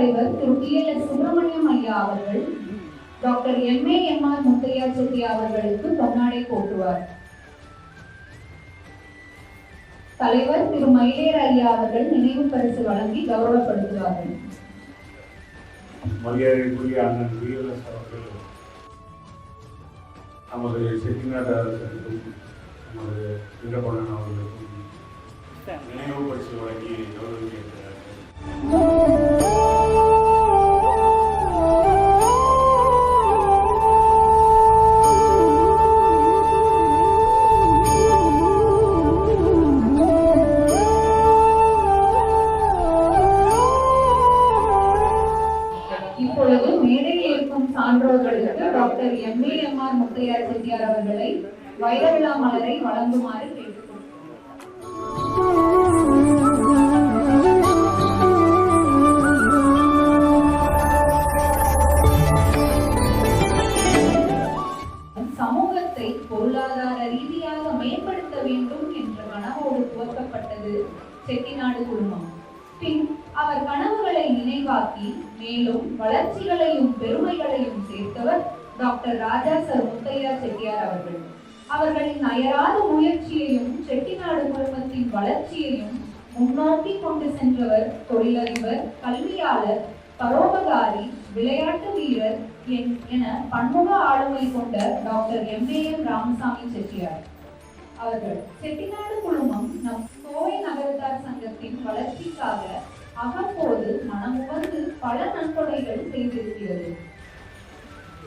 தலைவர் திரு P L S Subramaniam ஐயா அவர்கள் doctor M A M R Muthiah Chetty அவர்களுக்கு பொன்னாடை போட்டுவார் தலைவர் திரு மயிலேர் ஐயா அவர்கள் நினைவு பரிசு வழங்கி கௌரவப்படுத்துவார்கள். மரியாதைக்குரிய அண்ணன் விஎல்எஸ் அவர்கள் நமது செட்டிநாடு அரசருக்கும் நமது வீரபணன் அவர்களுக்கும் நினைவு பரிசு வழங்கி கௌரவிக்கிறார்கள் வேண்டும் என்ற கனவோடு துவக்கப்பட்டது செட்டிநாடு குழுமம் பின் அவர் கனவுகளை நினைவாக்கி மேலும் வளர்ச்சிகளையும் பெருமைகளையும் சேர்த்தவர் டாக்டர் ராஜா சர் முத்தையா செட்டியார் அவர்கள். அவர்களின் அயராத முயற்சியையும் செட்டிநாடு குழுமத்தின் வளர்ச்சியையும் முன்னோக்கி கொண்டு சென்றவர் தொழிலதிபர் கல்வியாளர் பரோபகாரி விளையாட்டு வீரர் என்- என பன்முக ஆளுமை கொண்ட doctor M A M Ramasamy Chettiar. அவர்கள் செட்டிநாடு குழுமம் நம் கோவை நகரத்தார் சங்கத்தின் வளர்ச்சிக்காக அவ்வப்போது மனமுவந்து பல நன்கொடைகள் செய்திருக்கிறது.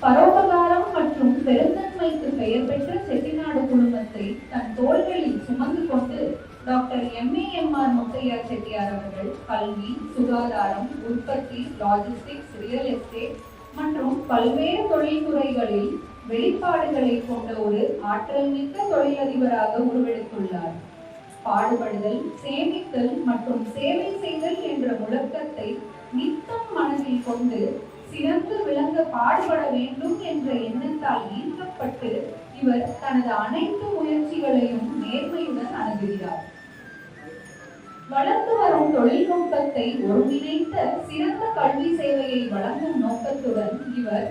பரோபகாரம் மற்றும் பெருந்தன்மைக்கு பெயர் பெற்ற செட்டிநாடு குழுமத்தை தன் தோள்களில் சுமந்து கொண்டு doctor M A M R Muthiah Chettiar அவர்கள் கல்வி சுகாதாரம் உற்பத்தி லாஜிஸ்டிக்ஸ் ரியல் எஸ்டேட் மற்றும் பல்வேறு தொழில்துறைகளில் வெளிப்பாடுகளை கொண்ட ஒரு ஆற்றல் மிக்க தொழிலதிபராக உருவெடுத்துள்ளார். பாடுபடுதல் சேமித்தல் மற்றும் சேவை செய்தல் என்ற முழக்கத்தை நித்தம் மனதில் கொண்டு சிறந்து விளங்க பாடுபட வேண்டும் என்ற எண்ணத்தால் ஈர்க்கப்பட்டு இவர் தனது அனைத்து முயற்சிகளையும் நேர்மையுடன் அணுகுகிறார். வளர்ந்து வரும் தொழில்நுட்பத்தை ஒருங்கிணைத்த சிறந்த கல்வி சேவையை வழங்கும் நோக்கத்துடன் இவர்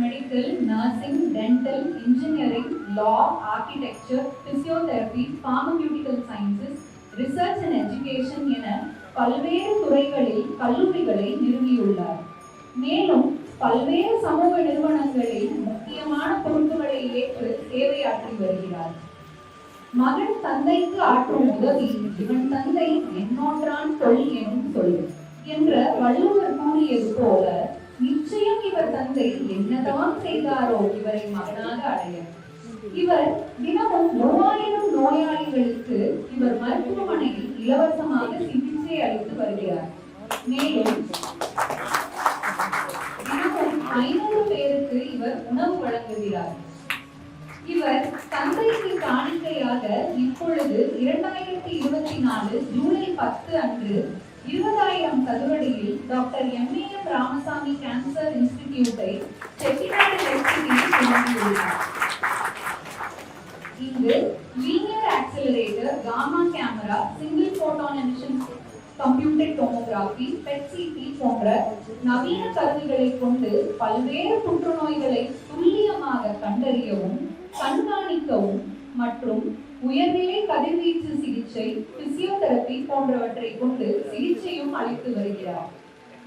medical nursing dental engineering law architecture physiotherapy pharmaceutical sciences research and education என பல்வேறு துறைகளில் கல்லூரிகளை நிறுவியுள்ளார். மேலும் பல்வேறு சமூக நிறுவனங்களில் முக்கியமான பொறுப்புகளை ஏற்று சேவையாற்றி வருகிறார். மகன் தந்தைக்கு ஆற்றும் உதவி இவன் தந்தை என்னோன்றான் சொல் எனும் சொல் என்ற வள்ளுவர் கூறியது போல நிச்சயம் இவர் தந்தை என்னதான் செய்தாரோ இவரை மகனாக அடைய. இவர் தினமும் மூவாயிரம் நோயாளிகளுக்கு இவர் மருத்துவமனையில் இலவசமாக சிகிச்சை அளித்து வருகிறார். மேலும் தினமும் ஐநூறு பேருக்கு இவர் உணவு வழங்குகிறார். இவர் தந்தைக்கு காணிக்கையாக இப்பொழுது இரண்டாயிரத்தி இருபத்தி நாலு ஜூலை பத்து அன்று இருபதாயிரம் சதுரடியில் doctor M. A. M. Ramasamy cancer இன்ஸ்டிடியூட்டை Chettinad துவங்கியுள்ளார் இங்கு linear accelerator gamma camera single photon emission computer tomography PET CT போன்ற நவீன கருவிகளை கொண்டு பல்வேறு புற்றுநோய்களை துல்லியமாக கண்டறியவும் கண்காணிக்கவும் மற்றும் உயர்நிலை கதிர்வீச்சு சிகிச்சை பிசியோதெரபி போன்றவற்றை கொண்டு சிகிச்சையும் அளித்து வருகிறார்.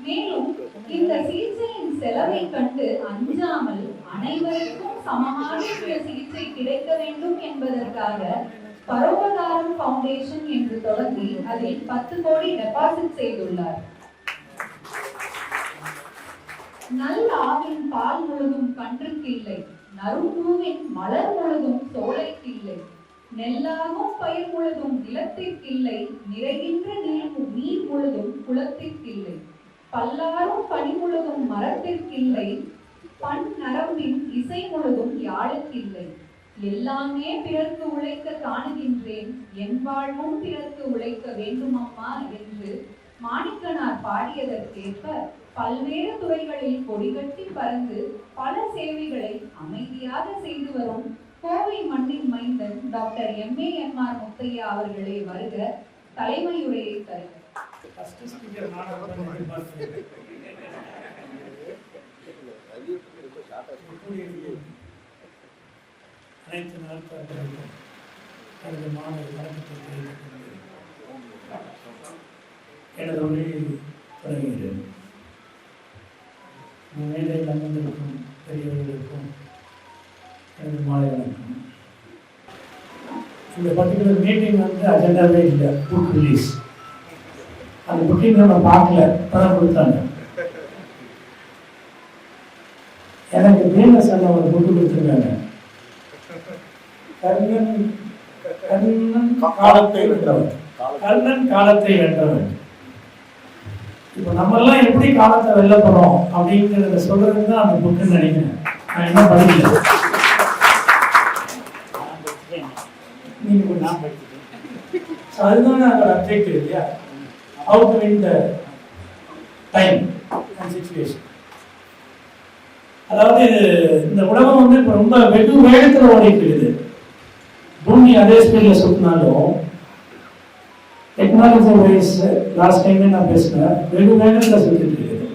மேலும் இந்த சிகிச்சையின் செலவை கண்டு அஞ்சாமல் அனைவருக்கும் சமமான இந்த சிகிச்சை கிடைக்க வேண்டும் என்பதற்காக பரோபகாரம் ஃபவுண்டேஷன் என்று தொடங்கி அதில் பத்து கோடி டெபாசிட் செய்துள்ளார். நல்ல ஆவின் பால் முழுதும் கன்றுக்கில்லை நறும்பூவின் மலர் முழுதும் சோலைக்கில்லை நெல்லாகும் பயிர் முழுதும் நிலத்திற்கில்லை நிறைகின்ற நீர் நீர் முழுதும் குளத்திற்கில்லை. பல்லாரும் பனி முழுதும் மரத்திற்கில்லை பண் நரம்பின் இசை முழுதும் யாழுக்கில்லை. எல்லாமே பிறர்க்கு உழைக்க காணுகின்றேன் என் வாழ்வும் பிறர்க்கு உழைக்க வேண்டுமம்மா என்று மாணிக்கனார் பாடியதற்கேற்ப பல்வேறு துறைகளில் கொடிகட்டி பறந்து பல சேவைகளை அமைதியாக செய்து வரும் கோவை மண்ணின் மைந்தன் doctor M A M R Muthiah அவர்களே வருக தலைமையுரையை தருக. அனைத்து எனது வணக்கத்தை எனது உரையை தொடங்குகிறேன். பர்டிகுலர் மீட்டிங் வந்து அஜெண்டாவே இல்லை புக் ரிலீஸ் அந்த புக்கிங் நான் பார்க்கல பணம் கொடுத்தாங்க. எனக்கு வீனஸ் சார் ஒரு புக்கு கொடுத்துருக்காங்க. கர்ணன் கர்ணன் காலத்தை வென்றவன். கர்ணன் காலத்தை வென்றவன். இப்போ நம்ம எல்லாம் எப்படி காலத்தை வெல்ல போறோம் அப்படிங்கிறத சொல்றது தான் அந்த புக்குன்னு நினைக்கிறேன். நான் என்ன படிக்கல. நீங்க கொஞ்சம் So அதுதான் அவர் அப்ஜெக்டிவ் இல்லையா? How to win the time and situation அதாவது இந்த உலகம் வந்து இப்போ ரொம்ப வெகு வேகத்தில் ஓடிட்டு இருக்குது. பூமி அதே ஸ்பீடில் சுற்றினாலும் டெக்னாலஜி வைஸ் லாஸ்ட் டைமே நான் பேசினேன் வெகு வேகத்தில் சுற்றிட்டு இருக்குது.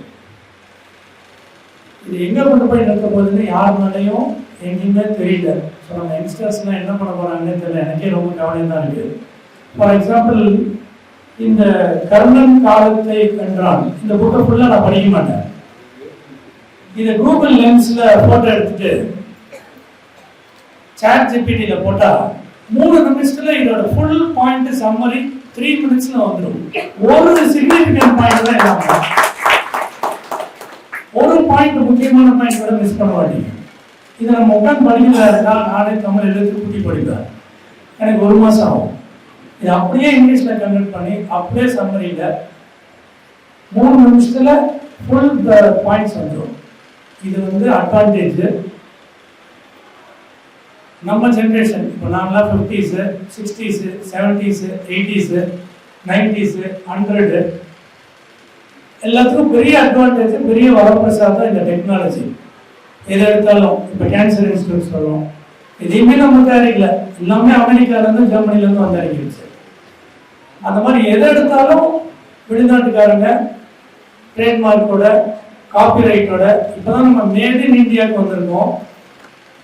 இது எங்கே கொண்டு போய் நடத்த போகுதுன்னு யாருனாலையும் எங்கேயுமே தெரியல. ஸோ நம்ம யங்ஸ்டர்ஸ்லாம் என்ன பண்ண போகிறாங்கன்னு தெரியல. எனக்கே ரொம்ப கவலையாக தான் இருக்குது. ஃபார் எக்ஸாம்பிள் இந்த கர்ணன் காலத்தை வென்றான் இந்த புக்கை ஃபுல்லாக நான் படிக்க மாட்டேன். இதை கூகுள் லென்ஸில் ஃபோட்டோ எடுத்துட்டு சேட் ஜிபிடியில் போட்டால் மூணு நிமிஷத்தில் இதோட ஃபுல் பாயிண்ட் சம்மரி த்ரீ மினிட்ஸில் வந்துடும் ஒரு சிக்னிஃபிகண்ட் பாயிண்ட் தான் ஒரு பாயிண்ட் முக்கியமான பாயிண்ட் கூட மிஸ் பண்ண மாட்டீங்க. இதை நம்ம உட்காந்து படிக்கல இருந்தால் நானே தமிழ் எழுத்து கூட்டி படிப்பேன் எனக்கு ஒரு மாதம் ஆகும். இது அப்படியே இங்கிலீஷில் கன்வெர்ட் பண்ணி அப்படியே சம்மரியில் மூணு நிமிஷத்தில் ஃபுல் பாயிண்ட்ஸ் வந்துடும் இது வந்து அட்வான்டேஜ் நம்ம ஜென்ரேஷன் இப்போ நாங்களாம் fifties sixties seventies eighties nineties hundred எல்லாத்துக்கும் பெரிய அட்வான்டேஜ் பெரிய வரப்பிரசாதம் இந்த டெக்னாலஜி எது எடுத்தாலும் இப்போ கேன்சர் இன்ஸ்டியூட் சொல்லுவோம் எதையுமே நம்ம தயாரிக்கல. எல்லாமே அமெரிக்காலேருந்து ஜெர்மனிலேருந்து வந்து இறங்கிடுச்சு அந்த மாதிரி எதை எடுத்தாலும் வெளிநாட்டுக்காரங்க ட்ரேட்மார்க்கோட காப்பிரைட்டோட இப்போதான் நம்ம மேட் இன் இந்தியாவுக்கு வந்திருக்கோம்.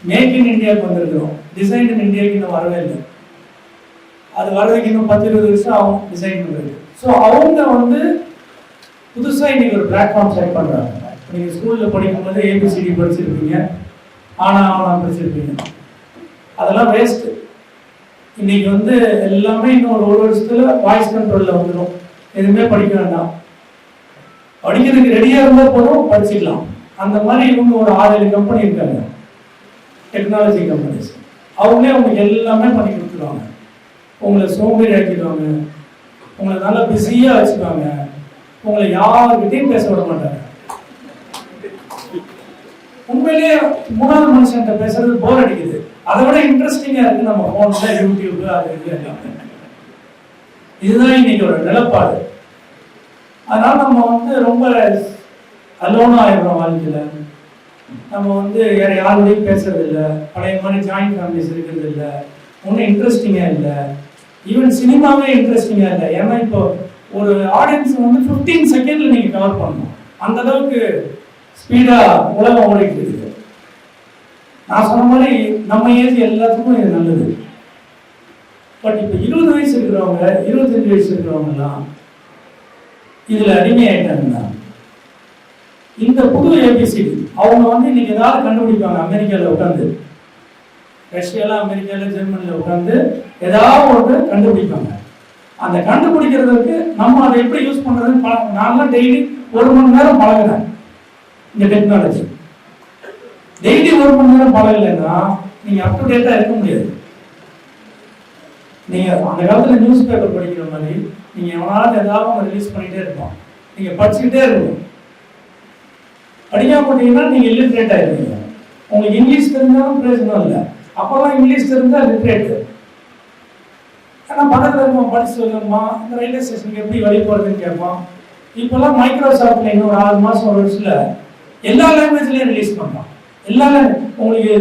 மேக் இன் இந்தியாவுக்கு வந்திருக்கிறோம். டிசைன் இன் இந்தியாவுக்கு இன்னும் வரவே இல்லை. அது வர்றதுக்கு இன்னும் பத்து இருபது வருஷம் ஆகும் டிசைன் பண்ணுறது ஸோ அவங்க வந்து புதுசாக இன்னைக்கு ஒரு பிளாட்ஃபார்ம் செட் பண்ணுறாங்க நீங்கள் ஸ்கூலில் படிக்கும்போது ஏபிசிடி படிச்சிருப்பீங்க. ஆனா ஆனா படிச்சிருப்பீங்க. அதெல்லாம் வேஸ்ட்டு இன்னைக்கு வந்து எல்லாமே இன்னும் ஒரு வருஷத்தில் வருஷத்துல வாய்ஸ் கண்ட்ரோலில் வந்துடும் எதுவுமே படிக்க வேண்டாம். படிக்கிறதுக்கு ரெடியாக இருந்தால் போதும் படிச்சுக்கலாம் அந்த மாதிரி இவங்க ஒரு ஆறு ஏழு கம்பெனி இருக்காங்க. டெக்னாலஜி கம்பெனிஸ் அவங்களே உங்களுக்கு எல்லாமே பண்ணி கொடுத்துருவாங்க. உங்களை சோம்பேறி ஆக்கிடுவாங்க உங்களை நல்லா பிஸியாக வச்சுக்குவாங்க. உங்களை யாருக்கிட்டையும் பேச விட மாட்டாங்க. உண்மையிலேயே மூணாவது மனுஷன்கிட்ட பேசுறது போர் அடிக்குது. அதை விட இன்ட்ரெஸ்டிங்கா இருக்கு நம்ம போன்ல யூடியூப் அது இது எல்லாமே. இதுதான் இன்னைக்கு ஒரு நிலப்பாடு. அதனால நம்ம வந்து ரொம்ப அலோனா ஆயிடுறோம் வாழ்க்கையில நம்ம வந்து வேற யாரோடையும் பேசுறது இல்லை பழைய மாதிரி ஜாயிண்ட் ஃபேமிலிஸ் இருக்கிறது இல்லை ஒன்றும் இன்ட்ரெஸ்டிங்காக இல்லை. ஈவன் சினிமாவே இன்ட்ரெஸ்டிங்காக இல்லை. ஏன்னா இப்போ ஒரு ஆடியன்ஸ் வந்து 15 செகண்ட்ல நீங்கள் கவர் பண்ணணும். அந்த அளவுக்கு ஸ்பீடா உலகம் ஓடிட்டு இருக்குது நான் சொன்ன மாதிரி நம்ம ஏஜ் எல்லாத்துக்கும் இது நல்லது. பட் இப்போ இருபது வயசு இருக்கிறவங்க இருபத்தஞ்சு வயசு இருக்கிறவங்கலாம் இதில் அடிமையாயிட்டாங்கன்னா இந்த புது ஏபிசிடி அவங்க வந்து இன்னைக்கு ஏதாவது கண்டுபிடிப்பாங்க அமெரிக்காவில் உட்காந்து ரஷ்யாவில் அமெரிக்காவில் ஜெர்மனியில் உட்காந்து ஏதாவது ஒன்று கண்டுபிடிப்பாங்க. அந்த கண்டுபிடிக்கிறதுக்கு நம்ம அதை எப்படி யூஸ் பண்ணுறதுன்னு பழ- நான்லாம் டெய்லி ஒரு மணி நேரம் பழகுறேன். இந்த டெக்னாலஜி டெய்லி ஒரு மணி நேரம் பழகலைன்னா நீங்க அப் டு டேட்டா இருக்க முடியாது. நீங்க அந்த காலத்துல நியூஸ் பேப்பர் படிக்கிற மாதிரி நீங்க எவனாலும் ஏதாவது ரிலீஸ் பண்ணிட்டே இருப்போம் நீங்க படிச்சுக்கிட்டே இருக்கணும். படிக்காம போட்டீங்கன்னா நீங்க இல்லிட்ரேட் ஆயிருவீங்க உங்களுக்கு இங்கிலீஷ் தெரிஞ்சாலும் பிரயோஜனம் இல்லை. அப்போல்லாம் இங்கிலீஷ் தெரிஞ்சா லிட்ரேட் ஆனா பக்கத்துல இருக்கவன் படிச்சு சொல்லணுமா இந்த ரயில்வே ஸ்டேஷனுக்கு எப்படி வழி போறதுன்னு கேட்பான். இப்போல்லாம் மைக்ரோசாஃப்ட்ல இன்னும் ஒரு ஆறு மாசம் ஒரு வருஷத்துல எல்லா லாங்குவேஜ்லயும் ரிலீஸ் பண்ணலாம் எல்லா உங்களுக்கு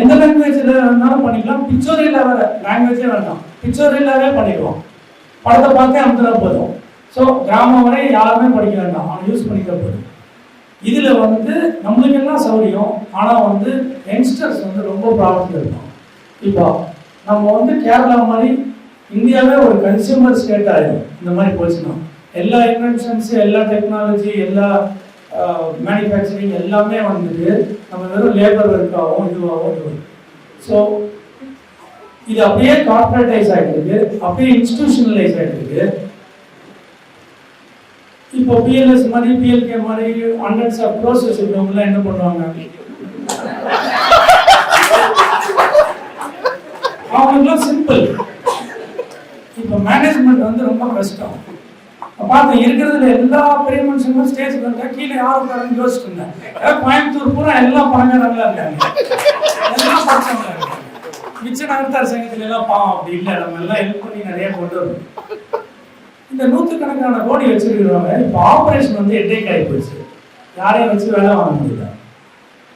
எந்த லாங்குவேஜ்ல வேணாலும் பண்ணிக்கலாம். பிக்சர் இல்லாத லாங்குவேஜே வேண்டாம். பிக்சோரியலாவே பண்ணிடுவோம் படத்தை பார்த்து அமுத்துனா போதும். ஸோ கிராமம் வரை யாருமே படிக்க வேண்டாம். அவன் யூஸ் பண்ணிக்க போதும். இதில் வந்து நம்மளுக்கு எல்லாம் சௌரியம்? ஆனால் வந்து யங்ஸ்டர்ஸ் வந்து ரொம்ப ப்ராப்ளத்தில் இருக்கும் இப்போ நம்ம வந்து கேரளா மாதிரி இந்தியாவே ஒரு கன்சியூமர் ஸ்டேட் ஆகிடும் இந்த மாதிரி போச்சுன்னா. எல்லா இன்வென்ஷன்ஸ் எல்லா டெக்னாலஜி எல்லா மேனுஃபேக்சரிங் எல்லாமே வந்துட்டு நம்ம வெறும் லேபர் ஒர்க்காகவும் இதுவாகவும் இது ஸோ இது அப்படியே கார்பரேட்டைஸ் ஆகிட்டு அப்படியே இன்ஸ்டிடியூஷனலைஸ் ஆகிட்டு இப்போ பிஎல்எஸ் மாதிரி பிஎல்கே மாதிரி ஹண்ட்ரட்ஸ் ஆஃப் ப்ரோசஸ் வச்சிருக்கவங்கலாம் என்ன பண்ணுவாங்க? அவங்களுக்குலாம் சிம்பிள் இப்போ மேனேஜ்மெண்ட் வந்து ரொம்ப கஷ்டம். பார்த்தேன் இருக்கிறதுல எல்லா பெரிய மனுஷங்களும் ஸ்டேஜ் வந்தா கீழே யாரும் உட்காருன்னு யோசிச்சுட்டு இருந்தேன் கோயம்புத்தூர் பூரா எல்லாம் பணக்காரங்களா இருக்காங்க. எல்லாம் பணக்காரங்களா இருக்காங்க. மிச்ச நகர்த்தார் சங்கத்துல எல்லாம் பாவம் அப்படி இல்லை. நம்ம எல்லாம் ஹெல்ப் பண்ணி நிறைய கொண்டு வரணும் இந்த நூற்றுக்கணக்கான கோடி வச்சிருக்கிறவங்க இப்போ ஆபரேஷன் வந்து எட்டேக் ஆகி போச்சு. யாரையும் வச்சு வேலை வாங்க முடியல.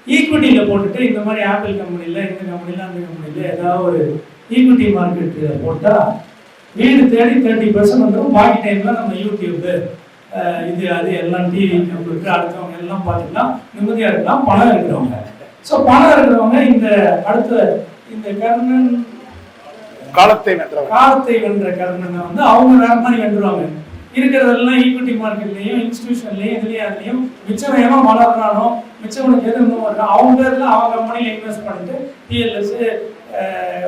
ஈக்விட்டியில் போட்டுட்டு இந்த மாதிரி ஆப்பிள் கம்பெனியில் இந்த கம்பெனியில் அந்த கம்பெனியில் ஏதாவது ஒரு ஈக்விட்டி மார்க்கெட்டு போட்டால் வீடு தேடி தேர்ட்டி பர்சன்ட் வந்துடும் பாக்கி டைமில் நம்ம யூடியூப்பு இது அது எல்லாம் டிவி நம்மளுக்கு அடுத்தவங்க எல்லாம் பார்த்துக்கலாம் நிம்மதியாக இருக்கலாம். பணம் இருக்கிறவங்க. ஸோ பணம் இருக்கிறவங்க இந்த அடுத்த இந்த கர்ணன் காலத்தை காலத்தை வென்ற கர்ணனை வந்து அவங்க மாதிரி வென்றுவாங்க இருக்கிறதெல்லாம் ஈக்விட்டி மார்க்கெட்லயும் இன்ஸ்டிடியூஷன்லயும் இதுலயும் அதுலயும் மிச்சம் எவன் வளர்றானோ மிச்சவனுக்கு எது இன்னும் இருக்கோ அவங்க அவங்க கம்பெனியில் இன்வெஸ்ட் பண்ணிட்டு பிஎல்எஸ்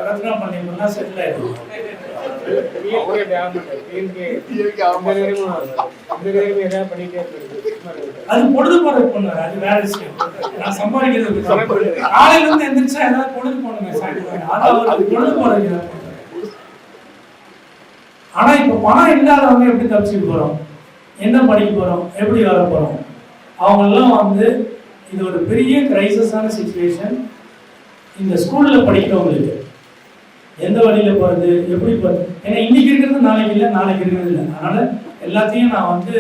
ரத்னா பண்ணிலாம் செட்டில் டிஎம்கே அது பொழுது போறது பண்ணுவாரு அது வேற விஷயம். நான் சம்பாதிக்கிறது காலையில இருந்து எந்திரிச்சா ஏதாவது பொழுது சாயந்தரம். அது பொழுது போறது. ஆனா இப்ப பணம் இல்லாதவங்க எப்படி தப்பிச்சுட்டு போறோம்? என்ன படிக்க போறோம்? எப்படி வர போறோம்? அவங்க எல்லாம் வந்து இது ஒரு பெரிய கிரைசஸான சுச்சுவேஷன் இந்த ஸ்கூல்ல படிக்கிறவங்களுக்கு எந்த வழியில் போகிறது எப்படி போகிறது ஏன்னா இன்றைக்கி இருக்கிறது நாளைக்கு இல்லை நாளைக்கு இருக்கிறது இல்லை. அதனால் எல்லாத்தையும் நான் வந்து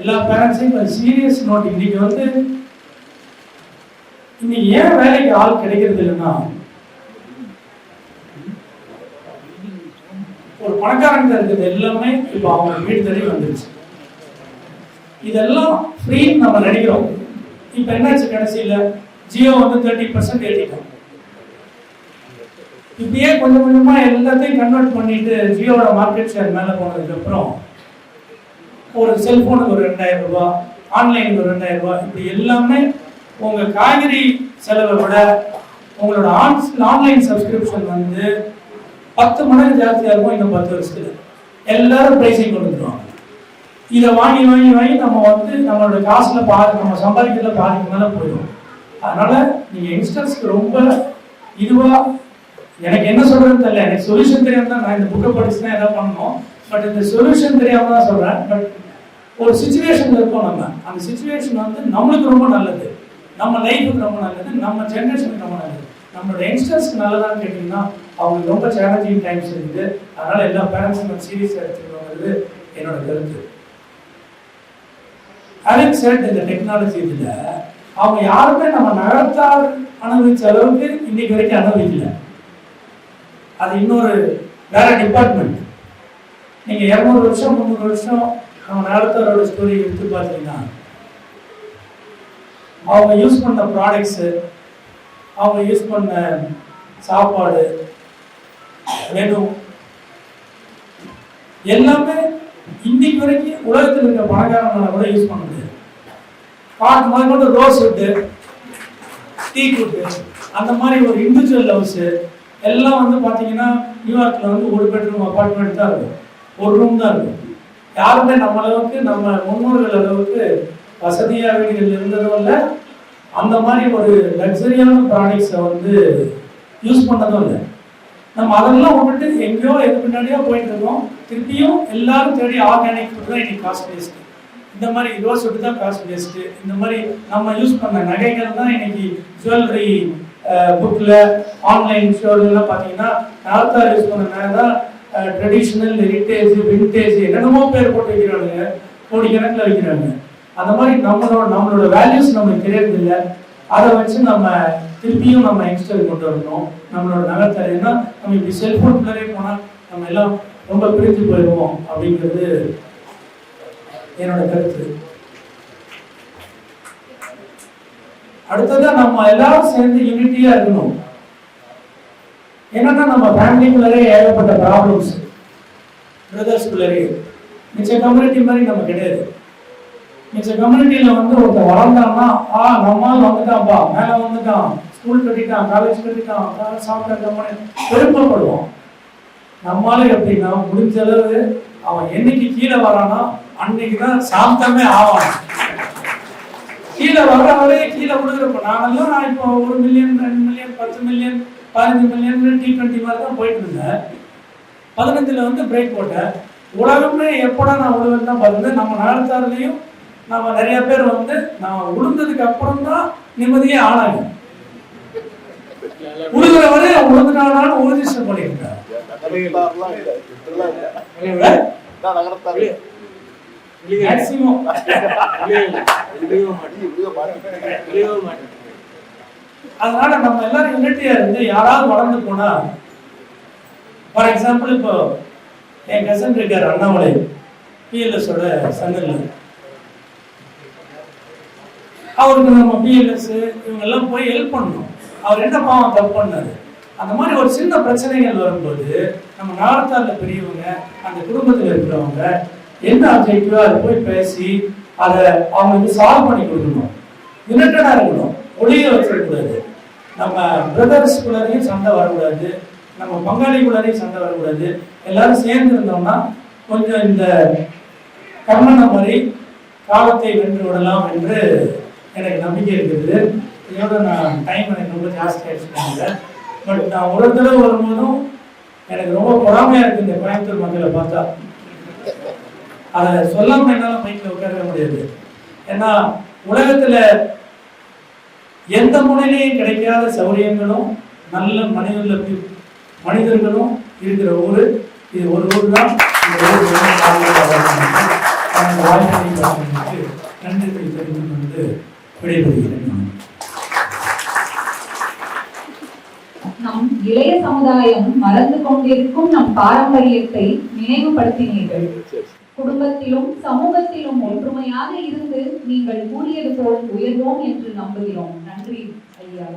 எல்லா பேரண்ட்ஸையும் சீரியஸ் நோட் இன்றைக்கி வந்து இன்னைக்கு ஏன் வேலைக்கு ஆள் கிடைக்கிறது இல்லைன்னா ஒரு பணக்காரங்க இருக்கிறது எல்லாமே இப்போ அவங்க வீடு தேடி வந்துருச்சு. இதெல்லாம் ஃப்ரீ நம்ம நினைக்கிறோம். இப்போ என்னாச்சு கடைசியில்? ஜியோ வந்து தேர்ட்டி பர்சன்ட் ஏற்றிட்டோம் இப்படியே கொஞ்சம் கொஞ்சமாக எல்லாத்தையும் கன்வெர்ட் பண்ணிட்டு ஜியோட மார்க்கெட் ஷேர் மேலே போனதுக்கப்புறம் ஒரு செல்போனுக்கு ஒரு ரெண்டாயிரம் ரூபாய் ஆன்லைனுக்கு ஒரு ரெண்டாயிரம் ரூபாய் இப்படி எல்லாமே உங்கள் காய்கறி செலவை விட உங்களோட ஆன்லைன் சப்ஸ்கிரிப்ஷன் வந்து பத்து மடங்கு ஜாஸ்தியாக இருக்கும் இன்னும் பத்து வருஷத்துல. எல்லாரும் ப்ரைஸையும் கொண்டு வந்துடுவாங்க இதை வாங்கி வாங்கி வாங்கி நம்ம வந்து நம்மளோட காசில் பாதி நம்ம சம்பாதிக்கிறதுல பாதிக்கு மேலே போயிடும். அதனால் நீங்கள் யங்ஸ்டர்ஸ்க்கு ரொம்ப இதுவாக எனக்கு என்ன சொல்றதுன்னு தெரியல. எனக்கு சொல்யூஷன் தெரியாம தான் நான் இந்த புக்கை படிச்சுனா ஏதாவது பண்ணணும். பட் இந்த சொல்யூஷன் தெரியாம தான் சொல்றேன். பட் ஒரு சுச்சுவேஷன் இருக்கோம் நம்ம. அந்த சுச்சுவேஷன் வந்து நம்மளுக்கு ரொம்ப நல்லது. நம்ம லைஃபுக்கு ரொம்ப நல்லது. நம்ம ஜென்ரேஷனுக்கு ரொம்ப நல்லது. நம்மளோட யங்ஸ்டர்ஸ்க்கு நல்லதான்னு கேட்டிங்கன்னா அவங்களுக்கு ரொம்ப சேலஞ்சிங் டைம்ஸ் இருக்குது. அதனால எல்லா பேரண்ட்ஸும் சீரியஸ் எடுத்துக்கணுங்கிறது என்னோட கருத்து. ஹேவிங் செட் இந்த டெக்னாலஜி இதில் அவங்க யாருமே நம்ம நகரத்தார் அனுபவிச்ச அளவுக்கு இன்னைக்கு வரைக்கும் அனுபவிக்கலை. அது இன்னொரு வேற டிபார்ட்மெண்ட் நீங்க இருநூறு வருஷம் முந்நூறு வருஷம் அவங்க நகரத்தாரோட ஸ்டோரி எடுத்து பார்த்தீங்கன்னா அவங்க யூஸ் பண்ண ப்ராடக்ட்ஸு அவங்க யூஸ் பண்ண சாப்பாடு மெனு எல்லாமே இன்னைக்கு வரைக்கும் உலகத்தில் இருக்க பணக்காரங்களை கூட யூஸ் பண்ண முடியாது. பார்க்க முதல் கொண்டு ரோஸ் வுட்டு டீ குட்டு அந்த மாதிரி ஒரு இண்டிவிஜுவல் ஹவுஸு எல்லாம் வந்து பார்த்தீங்கன்னா நியூயார்க்கில் வந்து ஒரு பெட்ரூம் அப்பார்ட்மெண்ட் தான் இருக்கும். ஒரு ரூம் தான் இருக்கும். யாருமே நம்ம அளவுக்கு நம்ம முன்னோர்கள் அளவுக்கு வசதியாக வீடுகள் இருந்ததும் இல்லை. அந்த மாதிரி ஒரு லக்ஸரியான ப்ராடக்ட்ஸை வந்து யூஸ் பண்ணதும் இல்லை. நம்ம அதெல்லாம் விட்டுட்டு எங்கேயோ எது பின்னாடியோ போயிட்டு இருக்கோம். திருப்பியும் எல்லாரும் தேடி ஆர்கானிக் ஃபுட் தான் இன்னைக்கு காஸ்ட் வேஸ்ட் இந்த மாதிரி இதுவாக விட்டு தான் காஸ்ட் வேஸ்ட்டு இந்த மாதிரி நம்ம யூஸ் பண்ண நகைகள் தான் இன்னைக்கு ஜுவல்லரி புக்கில் ஆன்லைன் ஷோலாம் பார்த்தீங்கன்னா நார்த்தார் யூஸ் பண்ண நகை தான் ட்ரெடிஷ்னல் ஹெரிட்டேஜ் விண்டேஜ் என்னென்னமோ பேர் போட்டு வைக்கிறாங்க கோடிக்கணக்கில் வைக்கிறாங்க அந்த மாதிரி நம்மளோட நம்மளோட வேல்யூஸ் நமக்கு தெரியறது இல்லை அதை வச்சு நம்ம திருப்பியும் நம்ம யங்ஸ்டர் கொண்டு வரணும். நம்மளோட நகரத்தை ஏன்னா நம்ம இப்படி செல்ஃபோன் போனால் நம்ம எல்லாம் ரொம்ப பிரித்து போயிடுவோம் அப்படிங்கிறது என்னோட கருத்து. அடுத்ததான் நம்ம எல்லாரும் சேர்ந்து யூனிட்டியா இருக்கணும். என்னன்னா நம்ம ஃபேமிலிக்குள்ளரே ஏகப்பட்ட ப்ராப்ளம்ஸ் பிரதர்ஸ்குள்ளரே மிச்ச கம்யூனிட்டி மாதிரி நம்ம கிடையாது. மிச்ச கம்யூனிட்டியில் வந்து ஒருத்தர் வளர்ந்தான்னா ஆ நம்மால் வந்துட்டான்ப்பா. மேலே வந்துட்டான். ஸ்கூல் கட்டிட்டான் காலேஜ் கட்டிட்டான். சாப்பிட்ட கம்பெனி பெருமைப்படுவோம் நம்மளால எப்படின்னா முடிஞ்ச அளவு அவன் என்னைக்கு கீழே வரானா அன்னைக்கு தான் சாந்தமே ஆவான் கீழே வர்றவரே கீழே விழுகிறப்ப நானெல்லாம் நான் இப்போ ஒரு மில்லியன் ரெண்டு மில்லியன் பத்து மில்லியன் பதினஞ்சு மில்லியன் டி டுவெண்ட்டி மாதிரி தான் போயிட்டு இருந்தேன் பதினஞ்சுல வந்து பிரேக் போட்டேன். உலகமே எப்படா நான் விழுவேன் தான் பார்த்தது நம்ம நாளத்தாறுலையும் நம்ம நிறைய பேர் வந்து நான் விழுந்ததுக்கு அப்புறம் தான் நிம்மதியே ஆனாங்க உழுகிற வரை உழுந்துட்டானாலும் உறுதிசம் பண்ணியிருக்கேன் மேக்சிமம் அதனால நம்ம எல்லாரும் யூனிட்டியா இருந்து யாராவது வளர்ந்து போனா ஃபார் எக்ஸாம்பிள் இப்போ என் கசன் இருக்கார் அண்ணாமலை. பிஎல்எஸோட சங்கல்ல அவருக்கு நம்ம பிஎல்எஸ் இவங்க எல்லாம் போய் ஹெல்ப் பண்ணணும். அவர் என்ன பாவம் தப்பு பண்ணாரு? அந்த மாதிரி ஒரு சின்ன பிரச்சனைகள் வரும்போது நம்ம நார்த்தார்ல பெரியவங்க அந்த குடும்பத்தில் இருக்கிறவங்க என்ன அப்ஜெக்டிவோ அதை போய் பேசி அதை அவங்களுக்கு சால்வ் பண்ணி கொடுக்கணும். யுனைட்டடா இருக்கணும். ஒளியை வச்சிடக்கூடாது. நம்ம பிரதர்ஸ்குள்ளரையும் சண்டை வரக்கூடாது. நம்ம பங்காளிக்குள்ளரையும் சண்டை வரக்கூடாது. எல்லாரும் சேர்ந்து இருந்தோம்னா கொஞ்சம் இந்த கர்ணனை மாதிரி காலத்தை வென்று விடலாம் என்று எனக்கு நம்பிக்கை இருக்குது. இதோட நான் டைம் எனக்கு ரொம்ப ஜாஸ்தி ஆயிடுச்சு பட் நான் ஒரு தடவை வரும்போதும் எனக்கு ரொம்ப பொறாமையாக இருக்குது இந்த கோயம்புத்தூர் மக்களை பார்த்தா. அதை சொல்லாம என்னால மைக்ல உட்காரவே முடியாது. ஏன்னா உலகத்துல எந்த முனையிலையும் கிடைக்காத சௌரியங்களும் நல்ல மனிதர்ல மனிதர்களும் இருக்கிற ஊரு இது ஒரு ஊர் தான் நன்றிகளை தெரிவித்துக் கொண்டு விடைபெறுகிறேன் நான். நம் இளைய சமுதாயம் மறந்து கொண்டிருக்கும் நம் பாரம்பரியத்தை நினைவுபடுத்தினீர்கள். குடும்பத்திலும் சமூகத்திலும் ஒற்றுமையாக இருந்து நீங்கள் கூறியது போல் உயர்வோம் என்று நம்புகிறோம். நன்றி ஐயா.